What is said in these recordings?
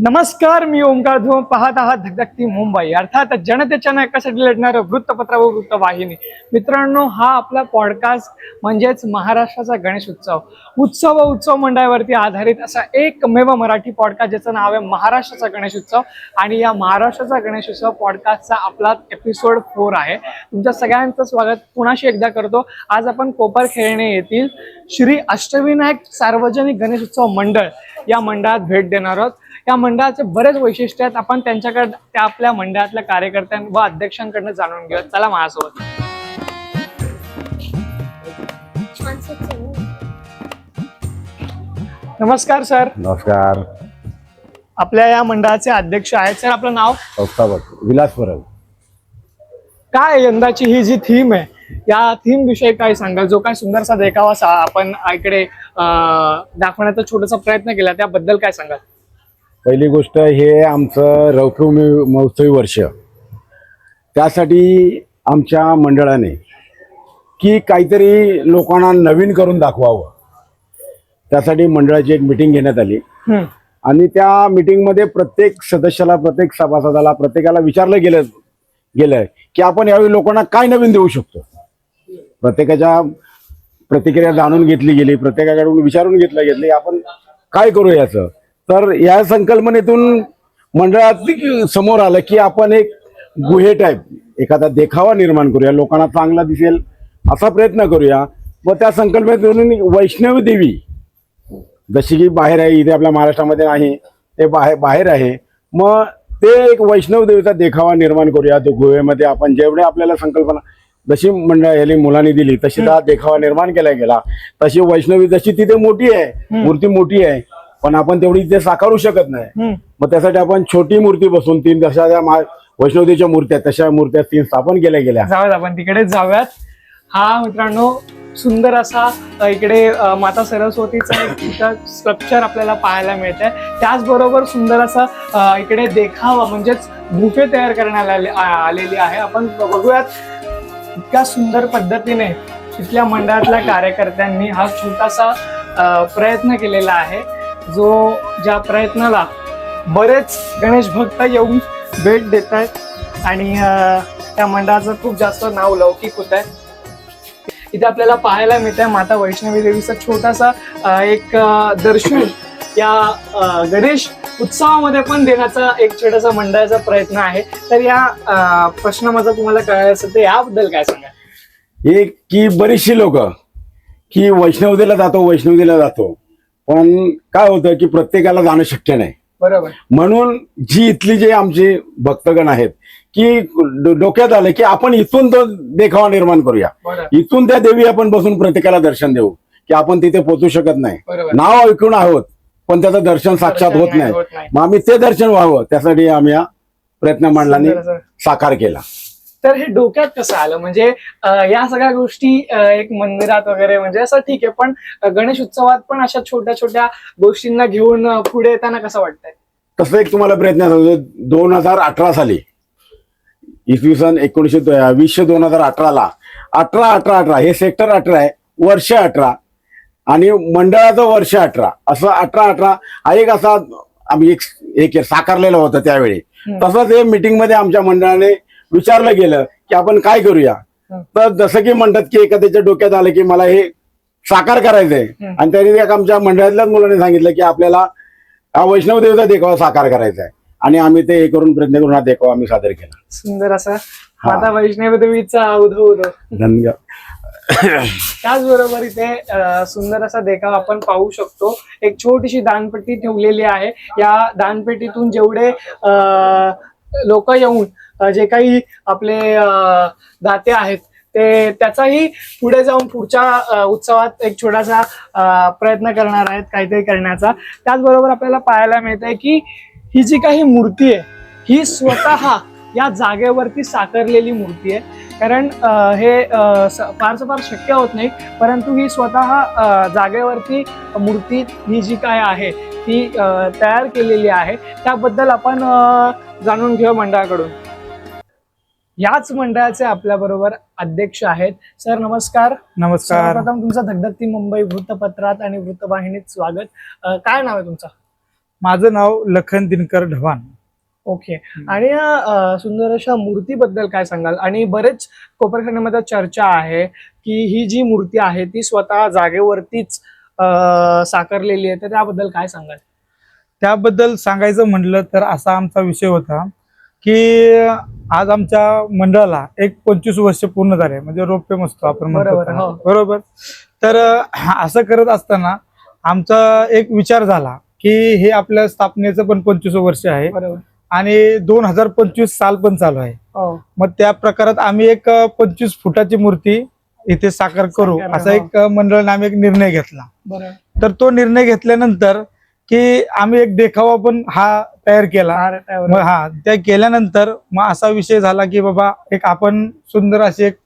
नमस्कार मी ओंकार धुम पाहत आहात धगधगती मुंबई. अर्थात जनतेच्या नायकासाठी लढणारं वृत्तपत्र व वृत्तवाहिनी. मित्रांनो हा आपला पॉडकास्ट म्हणजेच महाराष्ट्राचा गणेश उत्सव. उत्सव व उत्सव मंडळावरती आधारित असा एकमेव मराठी पॉडकास्ट ज्याचं नाव आहे महाराष्ट्राचा गणेश उत्सव. आणि या महाराष्ट्राचा गणेश उत्सव पॉडकास्टचा आपला एपिसोड फोर आहे. तुमच्या सगळ्यांचं स्वागत पुन्हाशी एकदा करतो. आज आपण कोपर खेळणे येथील श्री अष्टविनायक सार्वजनिक गणेश उत्सव मंडळ या मंडळात भेट देणार आहोत. या मंडळाचे बरेच वैशिष्ट्य आहेत. आपण त्यांच्याकडे त्या आपल्या मंडळातल्या कार्यकर्त्यां व अध्यक्षांकडनं जाणून घेऊया चला माझ्यासोबत. नमस्कार सर. नमस्कार. आपल्या या मंडळाचे अध्यक्ष आहेत. सर आपलं नाव? संस्थापक विलास परब. काय यंदाची ही जी थीम आहे या थीम विषयी काय सांगाल? जो काय सुंदरसा देखावा आपण इकडे अं, दाखवण्याचा छोटासा प्रयत्न केला त्याबद्दल काय सांगाल? पहिली गोष्ट हे आमचं रौप्य महोत्सवी वर्ष. त्यासाठी आमच्या मंडळाने की काहीतरी लोकांना नवीन करून दाखवावं. त्यासाठी मंडळाची एक मिटिंग घेण्यात आली. आणि त्या मिटिंगमध्ये प्रत्येक सदस्याला प्रत्येक सभासदाला प्रत्येकाला विचारलं गेलं गेलं की आपण यावेळी लोकांना काय नवीन देऊ शकतो? प्रत्येकाच्या प्रतिक्रिया जाणून घेतली गेली प्रत्येकाकडून विचारून घेतलं घेतली आपण काय करू याचं? तर या संकल्पनेतून मंडळात समोर आलं की आपण एक गुहे टाईप एखादा देखावा निर्माण करूया लोकांना चांगला दिसेल असा प्रयत्न करूया. व त्या संकल्पनेतून वैष्णवी देवी जशी की बाहेर आहे इथे आपल्या महाराष्ट्रामध्ये नाही ते बाहेर बाहेर आहे मग ते एक वैष्णव देवीचा देखावा निर्माण करूया. तो गुहेमध्ये आपण जेवढे आपल्याला संकल्पना जशी मंडळ मुलांनी दिली तशी हा देखावा निर्माण केला गेला. तशी वैष्णवी जशी तिथे मोठी आहे मूर्ती मोठी आहे पण आपण तेवढी ते साकारू शकत नाही. मग त्यासाठी आपण छोटी मूर्ती बसून तीन तशा त्या वैष्णवदेवीच्या मूर्त्या तशा मूर्त्या तीन स्थापन केल्या गेल्या. जाऊयात आपण तिकडेच जाऊयात. हा मित्रांनो सुंदर असा इकडे माता सरस्वतीचा एक स्ट्रक्चर आपल्याला पाहायला मिळतंय. त्याचबरोबर सुंदर असा इकडे देखावा म्हणजेच गुफे तयार करण्यात आलेली आहे. आपण बघूयात इतक्या सुंदर पद्धतीने इथल्या मंडळातल्या कार्यकर्त्यांनी हा छोटासा प्रयत्न केलेला आहे. जो ज्या प्रयत्नाला बरेच गणेश भक्त येऊन भेट देत आहेत आणि त्या मंडळाचं खूप जास्त नाव लौकिक होत आहे. इथे आपल्याला पाहायला मिळत आहे माता वैष्णवी देवीचा छोटासा एक दर्शन या गणेश उत्सवामध्ये पण देण्याचा एक छोटासा मंडळाचा प्रयत्न आहे. तर या प्रश्न माझा तुम्हाला कळायला असेल तर याबद्दल काय सांगा एक की बरीचशी लोक की वैष्णवदेला जातो वैष्णवदेला जातो. पण काय होतं की प्रत्येकाला जाणं शक्य नाही. बरोबर. म्हणून जी इथली जे आमचे भक्तगण आहेत की डोक्यात आलं की आपण इथून तो देखावा निर्माण करूया. इथून त्या देवी आपण बसून प्रत्येकाला दर्शन देऊ की आपण तिथे पोहोचू शकत नाही. नाव ऐकून आहोत पण त्याचं दर्शन साक्षात होत नाही. मग आम्ही ते दर्शन व्हावं त्यासाठी आम्ही हा प्रयत्न असं. साकार केला. तर हे डोक्यात कसं आलं? म्हणजे या सगळ्या गोष्टी एक मंदिरात वगैरे म्हणजे असं ठीक आहे पण गणेश उत्सवात पण अशा छोट्या छोट्या गोष्टींना घेऊन पुढे येताना कसं वाटतंय? तसं एक तुम्हाला प्रयत्न सांगतो दोन हजार अठरा साली इसवी सन एकोणीसशे दो- वीसशे दोन हजार अठराला अठरा अठरा अठरा हे सेक्टर अठरा आहे वर्ष अठरा आणि मंडळाचं वर्ष अठरा असं अठरा अठरा हा एक असा आम्ही एक साकारलेलं होतं त्यावेळी. तसंच हे मीटिंगमध्ये आमच्या मंडळाने विचारलं गेलं की आपण काय करूया. तर जसं की म्हणतात की एखाद्याच्या डोक्यात आलं की मला हे साकार करायचंय. आणि त्यांनी एक आमच्या मंडळातल्याच मुलाने सांगितलं की आपल्याला हा वैष्णव देवीचा देखावा साकार करायचा आहे आणि आम्ही ते हे करून प्रयत्न करून हा देखावा आम्ही सादर केला. सुंदर असा. माता वैष्णवी देवीचा उधो धन्यवाद त्याचबरोबर इथे सुंदर असा देखावा आपण पाहू शकतो. एक छोटीशी दानपेटी ठेवलेली आहे. या दानपेटीतून जेवढे लोक येऊन जे काही आपले दाते आहेत ते त्याचाही पुढे जाऊन पुढच्या उत्सवात एक छोटासा प्रयत्न करणार आहेत काहीतरी करण्याचा. त्याचबरोबर आपल्याला पाहायला मिळतंय की ही जी काही मूर्ती आहे ही स्वतः या जागेवरती साकारलेली मूर्ती आहे. कारण हे फारसं फार शक्य होत नाही परंतु ही स्वतः जागेवरती मूर्ती ही जी काय आहे ती तयार केलेली आहे. त्याबद्दल आपण जाणून घेऊ मंडळाकडून. याच मंडळाचे आपल्या बरोबर अध्यक्ष आहेत. सर नमस्कार. नमस्कार. सर्वप्रथम तुमचं धगधगती मुंबई वृत्तपत्रात आणि वृत्तवाहिनीत स्वागत. अ, काय नाव आहे तुमचं? माझं नाव लखन दिनकर ढवाण ओके. आणि या अ, सुंदर अशा मूर्तीबद्दल काय सांगाल? आणि बरेच कोपरखंडामध्ये चर्चा आहे की ही जी मूर्ती आहे ती स्वतः जागेवरतीच अ, साकारलेली आहे. तर त्याबद्दल काय सांगाल? त्याबद्दल सांगायचं म्हटलं तर असा आमचा विषय होता की आज आमच्या मंडळाला एक पंचवीस वर्ष पूर्ण झाले. म्हणजे रौप्य मस्तो आपण म्हणतो बरोबर, त्याला. हो. बरोबर? तर असं करत असताना आमचा एक विचार झाला की हे आपल्या स्थापनेचं पण पंचवीस वर्ष आहे. बरोबर. आणि दोन हजार पंचवीस साल पण चालू आहे. हो. मग त्या प्रकारात आम्ही एक पंचवीस फुटाची मूर्ती इथे साकार करू असा हो. एक मंडळाने आम्ही एक निर्णय घेतला. तर तो निर्णय घेतल्यानंतर की आम्ही एक देखावा पण हा तयार केला. मग हा त्या केल्यानंतर मग असा विषय झाला की बाबा एक आपण सुंदर अशी एक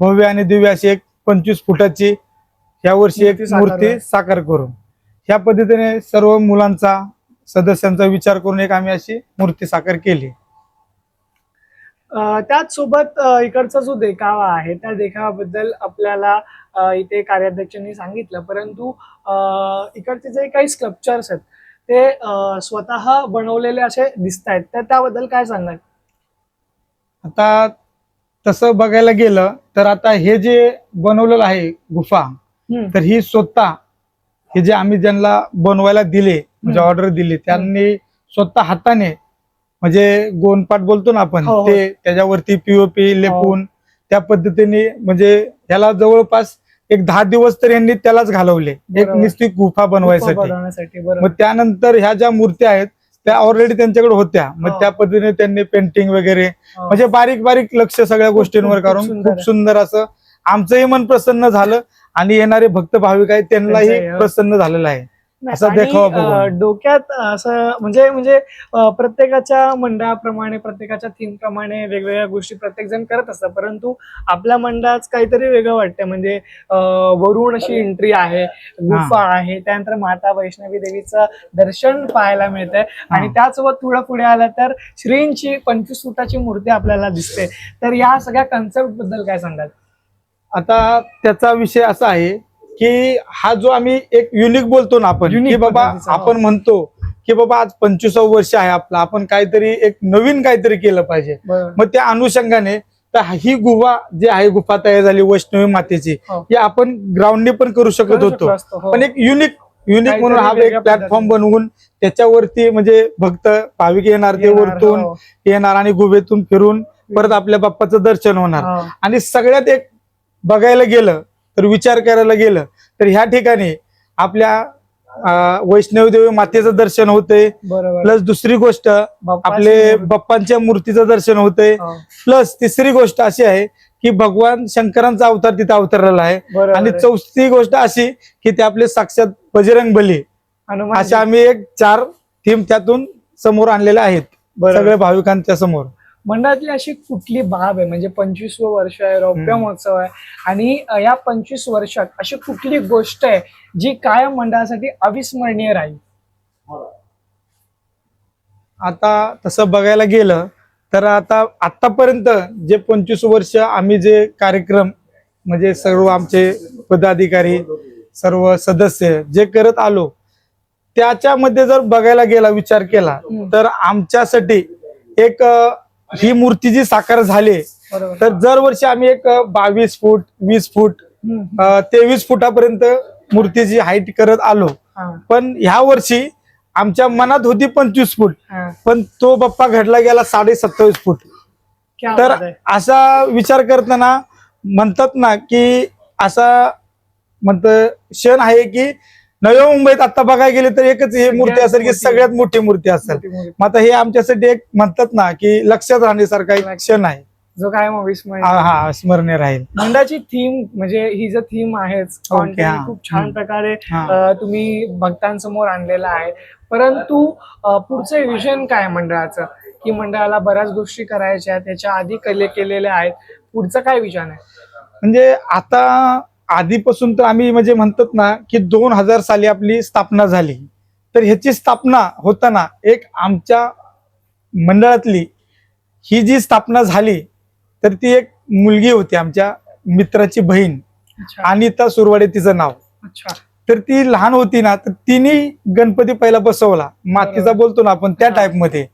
भव्य आणि दिव्य अशी एक पंचवीस फुटाची या वर्षी एक. मूर्ती साकार करू. ह्या पद्धतीने सर्व मुलांचा सदस्यांचा विचार करून एक आम्ही अशी मूर्ती साकार केली. अ, त्याच सोबत अ, इकडचा जो देखावा आहे त्या देखाव्याबद्दल आपल्याला इथे कार्याध्यक्षांनी सांगितलं परंतु इकडचे जे काही स्कल्पचर्स आहेत ते स्वतः बनवलेले असे दिसत आहेत तर त्याबद्दल काय सांगाल आता तसं बघायला गेलं तर आता हे जे बनवलेलं आहे गुफा. तर ही स्वतः हे जे आम्ही ज्यांना बनवायला दिले म्हणजे. ऑर्डर दिली त्यांनी स्वतः हाताने म्हणजे गोनपाट बोलतो ना आपण हो, हो. ते त्याच्यावरती पीओपी लेपून त्या पद्धतीने म्हणजे ह्याला जवळपास एक दहा दिवस तर यांनी त्यालाच घालवले एक बरोबर. निश्चित गुफा बनवायसाठी बनवण्यासाठी बरोबर मग त्यानंतर ह्या ज्या मूर्त्या आहेत त्या ऑलरेडी त्यांच्याकडे होत्या मग हो. त्या पद्धतीने त्यांनी पेंटिंग वगैरे हो. म्हणजे बारीक बारीक लक्ष सगळ्या गोष्टींवर खूप करून सुंदर खूप आहे. सुंदर असं आमचंही मन प्रसन्न झालं आणि येणारे भक्त भाविक आहेत त्यांनाही त्यांचंही, हो. प्रसन्न झालेलं आहे असा देखावा. डोक्यात असं म्हणजे म्हणजे प्रत्येकाच्या मंडळाप्रमाणे प्रत्येकाच्या थीम प्रमाणे वेगवेगळ्या गोष्टी प्रत्येक जण करत असतात. परंतु आपल्या मंडळात काहीतरी वेगळं वाटतं म्हणजे अ, वरून अशी एंट्री आहे गुफा आहे त्यानंतर माता वैष्णवी देवीचं दर्शन पाहायला मिळतंय. आणि. त्यासोबत थोडं पुढे आलं तर श्रींची पंचवीस फुटाची मूर्ती आपल्याला दिसते. तर या सगळ्या कन्सेप्टबद्दल काय सांगाल? आता त्याचा विषय असा आहे की हा जो आम्ही एक युनिक बोलतो ना आपण की बाबा हो. आपण म्हणतो की बाबा आज पंचवीसावं वर्ष आहे आपलं आपण काहीतरी एक नवीन काहीतरी केलं पाहिजे मग त्या अनुषंगाने तर ही गुहा जी आहे गुफा तयार झाली वैष्णवी मातेची हो. ही आपण ग्राउंडने पण करू शकत होतो हो. पण एक युनिक युनिक म्हणून हा एक प्लॅटफॉर्म. बनवून त्याच्यावरती म्हणजे भक्त भाविक येणार ते वरतून. येणार आणि गुहेतून फिरून परत आपल्या बाप्पाचं दर्शन होणार. आणि सगळ्यात एक बघायला गेलं तर विचार करायला गेलं तर ह्या ठिकाणी आपल्या अं, वैष्णवी देवी मातेचं दर्शन होतंय बरोबर प्लस दुसरी गोष्ट आपले. बाप्पांच्या मूर्तीचं दर्शन होतंय हो. प्लस तिसरी गोष्ट अशी आहे की भगवान शंकरांचा अवतार तिथे अवतरलेला आहे आणि. चौथी गोष्ट अशी की ते आपले साक्षात बजरंग बली अशा आम्ही एक चार थीम त्यातून समोर आणलेल्या आहेत. सगळ्या भाविकांच्या समोर मंडळातली अशी कुठली बाब आहे म्हणजे पंचवीसवं वर्ष आहे रौप्य. महोत्सव आहे आणि या पंचवीस वर्षात अशी कुठली गोष्ट आहे जी कायम मंडळासाठी अविस्मरणीय राहील आता तसं बघायला गेलं तर आता आतापर्यंत जे पंचवीस वर्ष आम्ही जे कार्यक्रम म्हणजे सर्व आमचे पदाधिकारी सर्व सदस्य जे करत आलो त्याच्यामध्ये जर बघायला गेला विचार केला. तर आमच्यासाठी एक ही मूर्ती जी साकार झाली तर दरवर्षी आम्ही एक बावीस फूट वीस फूट. तेवीस फुटापर्यंत मूर्तीची हाईट करत आलो पण ह्या वर्षी आमच्या मनात होती पंचवीस फूट. पण तो बाप्पा घडला गेला साडे सत्तावीस फूट तर. असा विचार करताना म्हणतात ना की असा म्हणत क्षण आहे की नव्या मुंबईत आता बघायला गेले तर एकच ही मूर्ती असेल की. सगळ्यात मोठी मूर्ती असेल. मग आता हे आमच्यासाठी एक म्हणतात ना की लक्षात राहण्यासारखा एक क्षण आहे. जो कायम अविस्मरणीय हा हा स्मरणीय राहील. मंडळाची थीम म्हणजे ही जर थीम आहेच. खूप छान. प्रकारे तुम्ही भक्तांसमोर आणलेला आहे. परंतु पुढचं विजन काय मंडळाचं? की मंडळाला बऱ्याच गोष्टी करायच्या आहेत त्याच्या आधी कले केलेल्या आहेत. पुढचं काय विजन आहे? म्हणजे आता आधीपासून तर आम्ही म्हणजे म्हणतात ना की दोन हजार साली आपली स्थापना झाली. तर ह्याची स्थापना होताना एक आमच्या मंडळातली ही जी स्थापना झाली तर ती एक मुलगी होती आमच्या मित्राची बहीण. अनिता सुरवाडे तिचं नाव. तर ती लहान होती ना तर तिने गणपती पहिला बसवला. मातीचा. बोलतो ना आपण त्या. टाईपमध्ये.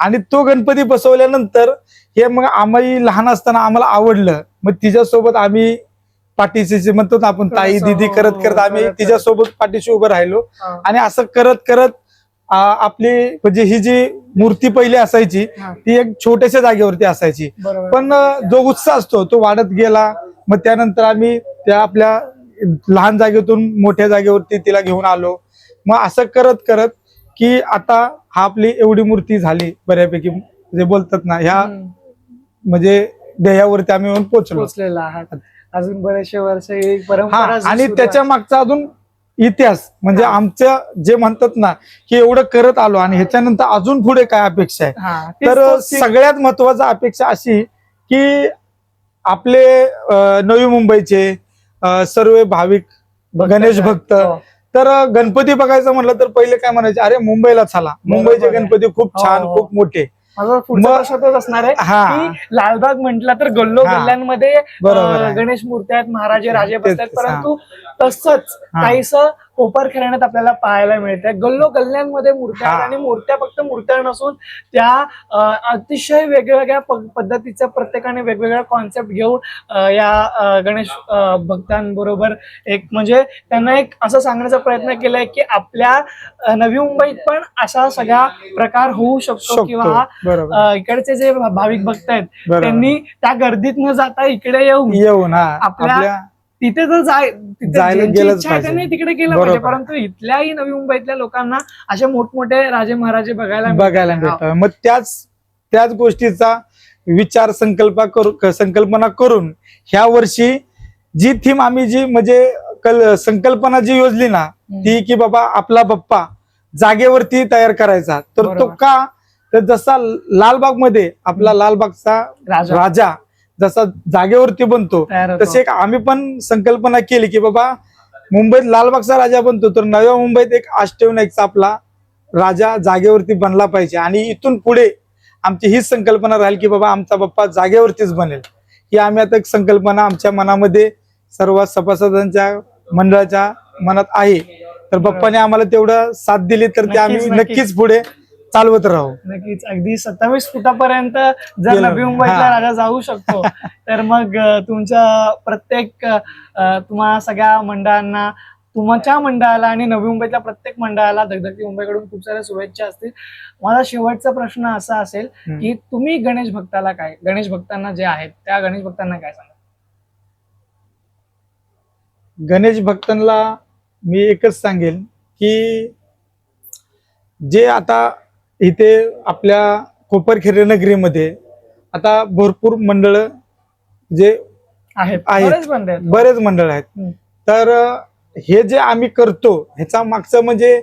आणि तो गणपती बसवल्यानंतर हे मग आम्ही लहान असताना आम्हाला आवडलं. मग तिच्यासोबत आम्ही पाठीशी म्हणतो ना आपण ताई दिदी हो, करत हो, करत आम्ही तिच्यासोबत पाठीशी उभं राहिलो. आणि असं करत करत आपली म्हणजे ही जी मूर्ती पहिली असायची. ती एक छोट्याशा जागेवरती असायची. पण जो उत्साह असतो तो वाढत गेला. मग त्यानंतर आम्ही त्या आपल्या लहान जागेतून मोठ्या जागेवरती तिला घेऊन आलो. मग असं करत करत की आता हा आपली एवढी मूर्ती झाली बऱ्यापैकी जे बोलतात ना ह्या. म्हणजे ध्येयावरती आम्ही येऊन आहात. अजून बरेचसे वर्ष ही परंपरा जी आणि सुरू त्याच्या आहे. मागचा अजून इतिहास म्हणजे हा. आमचं जे म्हणतात ना की एवढं करत आलो आणि ह्याच्यानंतर अजून पुढे काय अपेक्षा आहे हा, तेच तर तो सगळ्यात महत्त्वाचा अपेक्षा अशी की आपले अ, नवी मुंबईचे अ, सर्व भाविक गणेश. भक्त हो. तर गणपती बघायचं म्हटलं तर पहिले काय म्हणायचे अरे मुंबईला चला मुंबईचे बरोबर आहे. गणपती खूप छान हो, हो. खूप मोठे माझा पुढचा प्रश्न असणार आहे की लालबाग म्हटलं तर गल्लो. गल्ल्यांमध्ये. गणेश मूर्त्या आहेत महाराजे राजे बसतात परंतु तसंच. काहीस कोपर खेळण्यात आपल्याला पाहायला मिळतंय गल्लो गल्ल्यांमध्ये मूर्त्या आहेत. आणि मूर्त्या फक्त मूर्त्या नसून त्या अतिशय वेगवेगळ्या प- पद्धतीच्या प्रत्येकाने वेगवेगळ्या कॉन्सेप्ट घेऊन या गणेश भक्तांबरोबर एक म्हणजे त्यांना एक असं सांगण्याचा प्रयत्न केलाय की आपल्या नवी मुंबईत पण असा सगळा प्रकार होऊ शकतो किंवा हा इकडचे जे भाविक भक्त आहेत. त्यांनी त्या गर्दीत न जाता इकडे येऊन येऊन आपल्या तिथे जर जाय. त्यांनी तिकडे गेलं पाहिजे. परंतु इथल्याही नवी मुंबईतल्या लोकांना असे मोठमोठे राजे महाराजे बघायला बघायला मिळतात. मग त्याच त्याच गोष्टीचा विचार संकल्प करू संकल्पना करून ह्या वर्षी जी थीम आम्ही जी म्हणजे कल संकल्पना जी योजली ना. ती की बाबा आपला बाप्पा जागेवरती तयार करायचा तर तो. का तर जसा लालबागमध्ये आपला लालबागचा राजा राजा जसा जागेवरती बनतो. तसे एक आम्ही पण संकल्पना केली की बाबा मुंबईत लालबागचा राजा बनतो तर नव्या मुंबईत एक अष्टविनायकचा आपला राजा जागेवरती बनला पाहिजे आणि इथून पुढे आमची हीच संकल्पना राहील की बाबा आमचा बाप्पा जागेवरतीच बनेल ही आम्ही आता एक संकल्पना आमच्या मनामध्ये सर्व सभासदांच्या मंडळाच्या मनात आहे तर बाप्पाने आम्हाला तेवढं साथ दिली तर ते आम्ही. नक्कीच पुढे चालवत राहू नक्कीच अगदी सत्तावीस फुटापर्यंत जर. नवी मुंबईतला. राजा जाऊ शकतो तर मग तुमच्या प्रत्येक अ, तुम्हा सगळ्या मंडळांना तुमच्या मंडळाला आणि नवी मुंबईतल्या प्रत्येक मंडळाला धगधगती मुंबईकडून खूप साऱ्या शुभेच्छा असतील माझा शेवटचा प्रश्न असा असेल. की तुम्ही गणेश भक्ताला काय गणेश भक्तांना जे आहेत त्या गणेश भक्तांना काय सांगा गणेश भक्तांना मी एकच सांगेन की जे आता इथे आपल्या कोपरखेरे नगरीमध्ये आता भरपूर मंडळ जे आहेत. बरेच बंद आहेत बरेच मंडळ आहेत. तर हे जे आम्ही करतो ह्याचा मागचं म्हणजे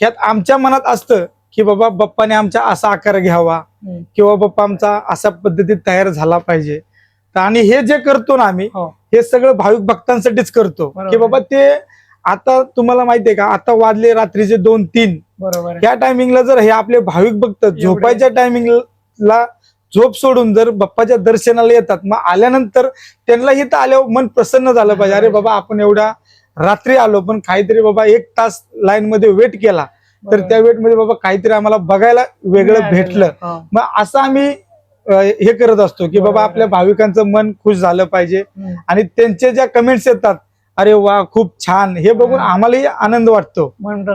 ह्यात आमच्या मनात असतं की बाबा बाप्पाने आमचा असा आकार घ्यावा. किंवा बाप्पा आमचा अशा पद्धतीत तयार झाला पाहिजे आणि हे जे करतो ना आम्ही हो हे सगळं भाविक भक्तांसाठीच करतो. की बाबा ते आता तुम्हाला माहितीये का आता वाजले रात्रीचे दोन तीन बरोबर. त्या टायमिंगला जर हे आपले भाविक भक्त झोपायच्या टायमिंगला झोप सोडून जर बाप्पाच्या दर्शनाला येतात मग आल्यानंतर त्यांना इथं आल्यावर मन प्रसन्न झालं पाहिजे अरे बाबा आपण एवढ्या रात्री आलो पण काहीतरी बाबा एक तास लाईन मध्ये वेट केला तर. त्या वेटमध्ये बाबा काहीतरी आम्हाला बघायला वेगळं भेटलं हो. मग असं आम्ही हे करत असतो की बाबा. आपल्या भाविकांचं मन खुश झालं पाहिजे. आणि त्यांचे ज्या कमेंट्स येतात अरे वा खूप छान हे बघून. आम्हालाही आनंद वाटतो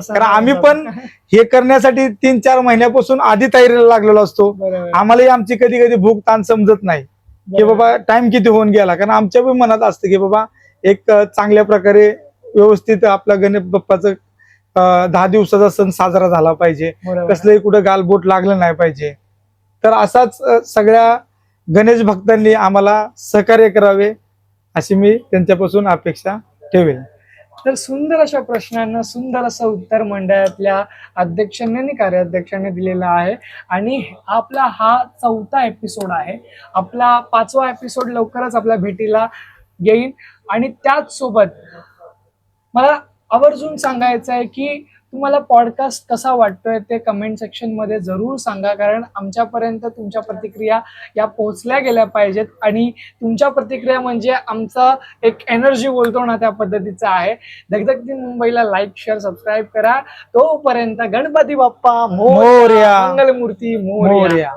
कारण आम्ही. पण हे करण्यासाठी तीन चार महिन्यापासून आधी तयारीला लागलेलो असतो. आम्हालाही आमची कधी कधी भूक ताण समजत नाही की. बाबा टाइम किती होऊन गेला कारण आमच्या पण मनात असतं की बाबा एक चांगल्या प्रकारे व्यवस्थित आपला गणेश बाप्पाचं दहा दिवसाचा सण साजरा झाला पाहिजे. कसलंही कुठं गालबोट लागलं नाही पाहिजे तर असाच सगळ्या गणेश भक्तांनी आम्हाला सहकार्य करावे अशी मी त्यांच्यापासून अपेक्षा ठेवेल तर सुंदर अशा प्रश्नांना सुंदर असं उत्तर मंडळातल्या अध्यक्षांनी आणि कार्याध्यक्षांनी दिलेला आहे. आणि आपला हा चौथा एपिसोड आहे. आपला पाचवा एपिसोड लवकरच आपल्या भेटीला येईल. आणि त्याच सोबत मला आवर्जून सांगायचं आहे की तुम्हाला पॉडकास्ट कसा वाटतोय ते कमेंट सेक्शनमध्ये जरूर सांगा. कारण आमच्यापर्यंत तुमच्या प्रतिक्रिया या पोहोचल्या गेल्या पाहिजेत. आणि तुमच्या प्रतिक्रिया म्हणजे आमचा एक एनर्जी बोलतो ना त्या पद्धतीचा आहे. धगधगती मुंबईला लाईक शेअर सबस्क्राईब करा. तोपर्यंत गणपती बाप्पा मोरया. मंगलमूर्ती मोरया.